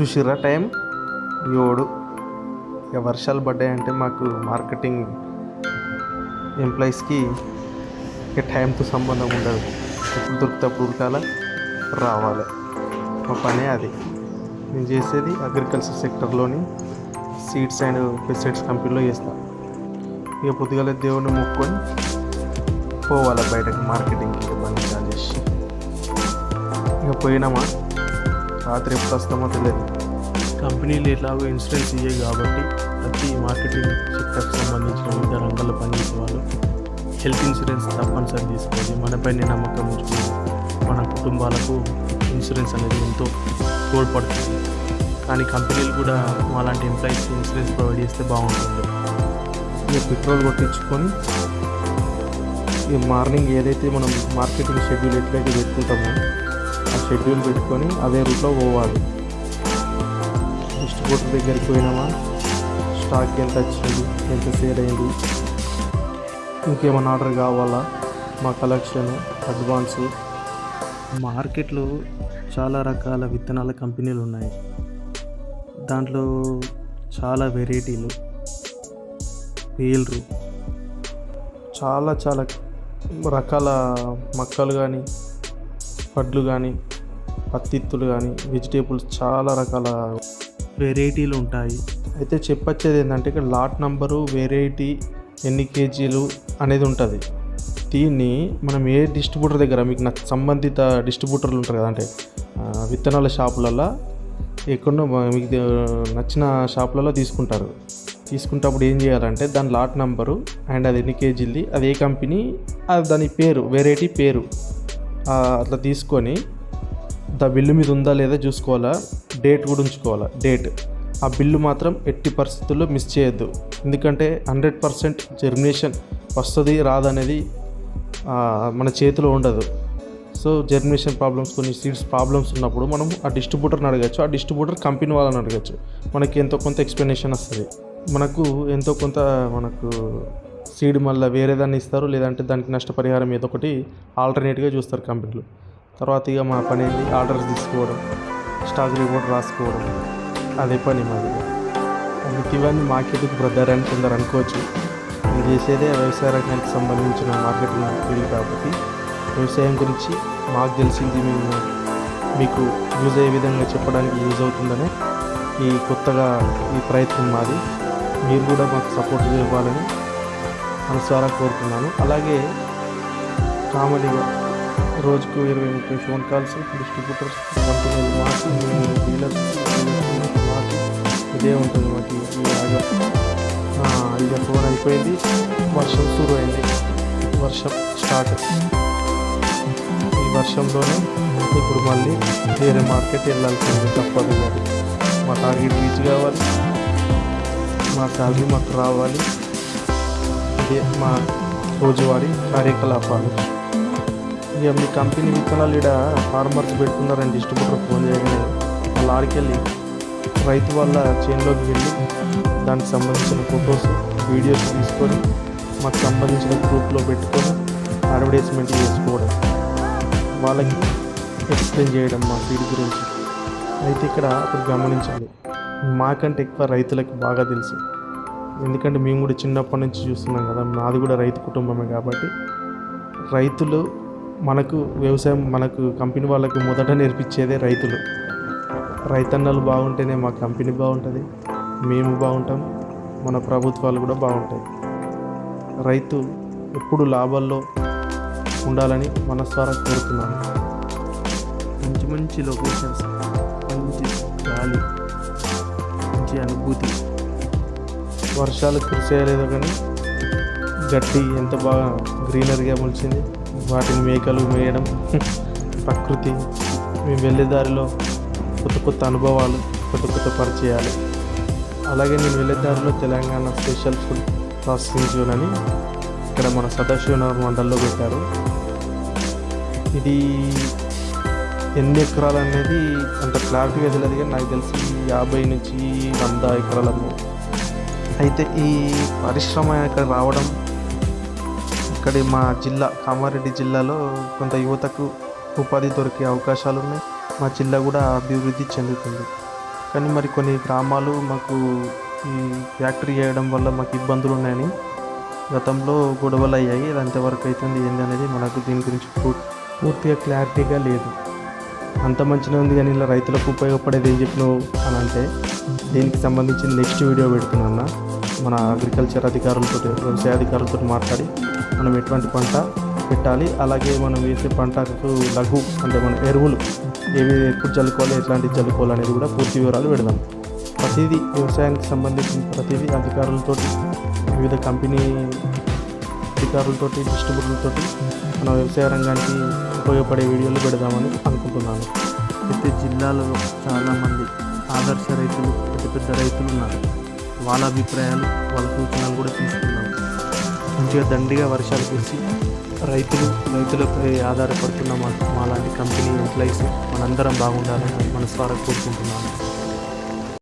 చూసిర్రా time? ఏడు ఇక వర్షాలు పడ్డాయంటే మాకు మార్కెటింగ్ ఎంప్లాయీస్కి ఇక టైంతో సంబంధం ఉండదు. ఎప్పుడు దొరికితే ఉరకాల రావాలి. మా పనే అది. నేను చేసేది అగ్రికల్చర్ సెక్టర్లోని సీడ్స్ అండ్ పెస్టిసైడ్స్ కంపెనీలో చేస్తాను ఇక పొద్దుగాల దేవుని మొక్కుకొని పోవాలి బయటకు మార్కెటింగ్కి బండి చేసి. ఇక పోయినామా? రాత్రి ఎప్పుడు వస్తామో తెలియదు. కంపెనీలు ఎలాగో ఇన్సూరెన్స్ ఇయ్యాయి కాబట్టి ప్రతి మార్కెటింగ్ సెక్టర్కి సంబంధించిన వివిధ రంగాల్లో పనిచేసే వాళ్ళు హెల్త్ ఇన్సూరెన్స్ తప్పనిసరి తీసుకోవాలి. మనపైన నమ్మకం ఉంచుకుని మన కుటుంబాలకు ఇన్సూరెన్స్ అనేది ఎంతో తోడ్పడుతుంది. కానీ కంపెనీలు కూడా అలాంటి ఎంప్లాయీస్ ఇన్సూరెన్స్ ప్రొవైడ్ చేస్తే బాగుంటుంది. ఇక పెట్రోల్ కొట్టించుకొని ఈ మార్నింగ్ ఏదైతే మనం మార్కెటింగ్ షెడ్యూల్ ఎట్లయితే పెట్టుకుంటామో షెడ్యూల్ పెట్టుకొని అదే రూట్లో పోవాలి. డిస్ట్రిబ్యూటర్ దగ్గరికి పోయినామా? స్టాక్ ఎంత వచ్చింది? ఎంత సేల్ అయింది? ఇంకేమైనా ఆర్డర్ కావాలా? మా కలెక్షన్ అడ్వాన్స్. మార్కెట్లో చాలా రకాల విత్తనాల కంపెనీలు ఉన్నాయి. దాంట్లో చాలా వెరైటీలు. పేర్లు చాలా చాలా రకాల మొక్కలు కానీ వడ్లు కానీ పత్తిత్తులు కానీ వెజిటేబుల్స్ చాలా రకాల వెరైటీలు ఉంటాయి. అయితే చెప్పొచ్చేది ఏంటంటే ఇక్కడ లాట్ నంబరు వెరైటీ ఎన్ని కేజీలు అనేది ఉంటుంది. దీన్ని మనం ఏ డిస్ట్రిబ్యూటర్ దగ్గర మీకు నాకు సంబంధిత డిస్ట్రిబ్యూటర్లు ఉంటారు కదా అంటే విత్తనాల షాపులలో ఎక్కడో మీకు నచ్చిన షాపులలో తీసుకుంటారు. తీసుకుంటప్పుడు ఏం చేయాలంటే దాని లాట్ నంబరు అండ్ అది ఎన్ని కేజీలది అది ఏ కంపెనీ అది దాని పేరు వెరైటీ పేరు. అట్లా తీసుకొని ద బిల్లు మీద ఉందా లేదా చూసుకోవాలా? డేట్ కూడా ఉంచుకోవాలా? డేట్. ఆ బిల్లు మాత్రం ఎట్టి పరిస్థితుల్లో మిస్ చేయొద్దు. ఎందుకంటే హండ్రెడ్ పర్సెంట్ జర్మినేషన్ వస్తుంది రాదనేది మన చేతిలో ఉండదు. సో జర్మినేషన్ ప్రాబ్లమ్స్ కొన్ని సీడ్స్ ప్రాబ్లమ్స్ ఉన్నప్పుడు మనం ఆ డిస్ట్రిబ్యూటర్ని అడగచ్చు. ఆ డిస్ట్రిబ్యూటర్ కంపెనీ వాళ్ళని అడగచ్చు. మనకి ఎంతో కొంత ఎక్స్ప్లెనేషన్ వస్తుంది. మనకు ఎంతో కొంత మనకు సీడ్ మళ్ళీ వేరే దాన్ని ఇస్తారు లేదంటే దానికి నష్టపరిహారం ఏదో ఒకటి ఆల్టర్నేట్గా చూస్తారు కంపెనీలు. తర్వాత ఇక మా పని ఏంటి ఆర్డర్స్ తీసుకోవడం స్టాక్ రిపోర్ట్ రాసుకోవడం. అదే పని మాది. అందుకే ఇవన్నీ మార్కెట్కి బ్రదర్ అని కొందరు అనుకోవచ్చు. నేను చేసేదే వ్యవసాయ రంగానికి సంబంధించిన మార్కెటింగ్ ఫీల్డ్ కాబట్టి వ్యవసాయం గురించి మాకు తెలిసింది మేము మీకు యూజ్ అయ్యే విధంగా చెప్పడానికి యూజ్ అవుతుందనే ఈ కొత్తగా ఈ ప్రయత్నం మాది. మీరు కూడా మాకు సపోర్ట్ ఇవ్వాలని మనసారా కోరుతున్నాను అలాగే కామెడీగా రోజుకు ఇరవై ముప్పై ఫోన్ కాల్స్ డిస్ట్రిబ్యూటర్స్ కంపెనీలు మాకు డీలర్స్ మాకు ఇదే ఉంటుంది మాకు ఈ ఇక ఫోన్ అయిపోయింది. వర్షం షురు అయింది వర్షం స్టార్ట్ ఈ వర్షంలోనే ఇప్పుడు మళ్ళీ వేరే మార్కెట్ వెళ్ళాల్సింది తప్పదు మా టార్గెట్ రీచ్ కావాలి. మా శాలరీ మాకు రావాలి. మా రోజువారీ కార్యకలాపాలు. ఇక మీ కంపెనీ విత్తనాలు ఇక్కడ ఫార్మర్స్ పెట్టుకున్నారని డిస్ట్రిబ్యూటర్ ఫోన్ చేయగానే వాళ్ళ వెళ్ళి రైతు వాళ్ళ చేనులోకి వెళ్ళి దానికి సంబంధించిన ఫొటోస్ వీడియోస్ తీసుకొని మాకు సంబంధించిన గ్రూప్లో పెట్టుకొని అడ్వర్టైజ్మెంట్ చేసుకోవడం వాళ్ళకి ఎక్స్ప్లెయిన్ చేయడం మా ఫీల్డ్ గురించి. అయితే ఇక్కడ ఒకటి గమనించండి మాకంటే ఎక్కువ రైతులకు బాగా తెలుసు. ఎందుకంటే మేము కూడా చిన్నప్పటి నుంచి చూస్తున్నాం కదా నాది కూడా రైతు కుటుంబమే కాబట్టి రైతులు మనకు వ్యవసాయం మనకు కంపెనీ వాళ్ళకు మొదట నేర్పించేదే రైతులు. రైతన్నలు బాగుంటేనే మా కంపెనీ బాగుంటుంది మేము బాగుంటాం మన ప్రభుత్వాలు కూడా బాగుంటాయి. రైతు ఎప్పుడు లాభాల్లో ఉండాలని మనస్వారా కోరుతున్నాను. మంచి మంచి లొకేషన్స్ మంచి గాలి మంచి అనుభూతి. వర్షాలు కురిసేయలేదు కానీ గడ్డి ఎంత బాగా గ్రీనరీగా మొలిచింది. వాటిని మేకలు మేయడం ప్రకృతి మేము వెళ్ళే దారిలో కొత్త కొత్త అనుభవాలు కొత్త కొత్త పరిచయాలు. అలాగే నేను వెళ్ళే దారిలో Telangana special food processing zone అని ఇక్కడ మన సదాశివనగర్ మండల్లో పెట్టారు. ఇది ఎన్ని ఎకరాలు అనేది అంత క్లారిటీగా తెలియదు కానీ నాకు తెలిసి యాభై నుంచి వంద ఎకరాలము అయితే ఈ పరిశ్రమ ఇక్కడ రావడం ఇక్కడ మా జిల్లా కామారెడ్డి జిల్లాలో కొంత యువతకు ఉపాధి దొరికే అవకాశాలు ఉన్నాయి. మా జిల్లా కూడా అభివృద్ధి చెందుతుంది. కానీ మరి కొన్ని గ్రామాలు మాకు ఈ ఫ్యాక్టరీ చేయడం వల్ల మాకు ఇబ్బందులు ఉన్నాయని గతంలో గొడవలు అయ్యాయి. ఇది ఎంతవరకు అవుతుంది ఏంది అనేది మనకు దీని గురించి పూర్తిగా క్లారిటీగా లేదు. అంత మంచిగా ఉంది కానీ ఇలా రైతులకు ఉపయోగపడేది ఏం చెప్పినావు అని అంటే దీనికి సంబంధించిన నెక్స్ట్ వీడియో పెడుతున్నా మన అగ్రికల్చర్ అధికారులతో వ్యవసాయ అధికారులతో మాట్లాడి మనం ఎటువంటి పంట పెట్టాలి అలాగే మనం వేసే పంటకు లఘు అంటే మన ఎరువులు ఏవి ఎప్పుడు చల్లుకోవాలి ఎట్లాంటివి చల్లుకోవాలి అనేది కూడా పూర్తి వివరాలు పెడదాం. ప్రతిదీ వ్యవసాయానికి సంబంధించిన ప్రతిదీ అధికారులతో వివిధ కంపెనీ అధికారులతోటి డిస్ట్రిబ్యూటర్లతోటి మన వ్యవసాయ రంగానికి ఉపయోగపడే వీడియోలు పెడదామని అనుకుంటున్నాను. ప్రతి జిల్లాలలో చాలామంది ఆదర్శ రైతులు పెద్ద పెద్ద రైతులు ఉన్నారు. వాళ్ళ అభిప్రాయాలు వాళ్ళ సూచనలు కూడా తీసుకున్నాం మంచిగా దండిగా వర్షాలు కురిసి రైతులు రైతులపై ఆధారపడుతున్న మా లాంటి కంపెనీ ఎంప్లాయీస్ మనందరం బాగుండాలని మనస్వారా కోరుకుంటున్నాను.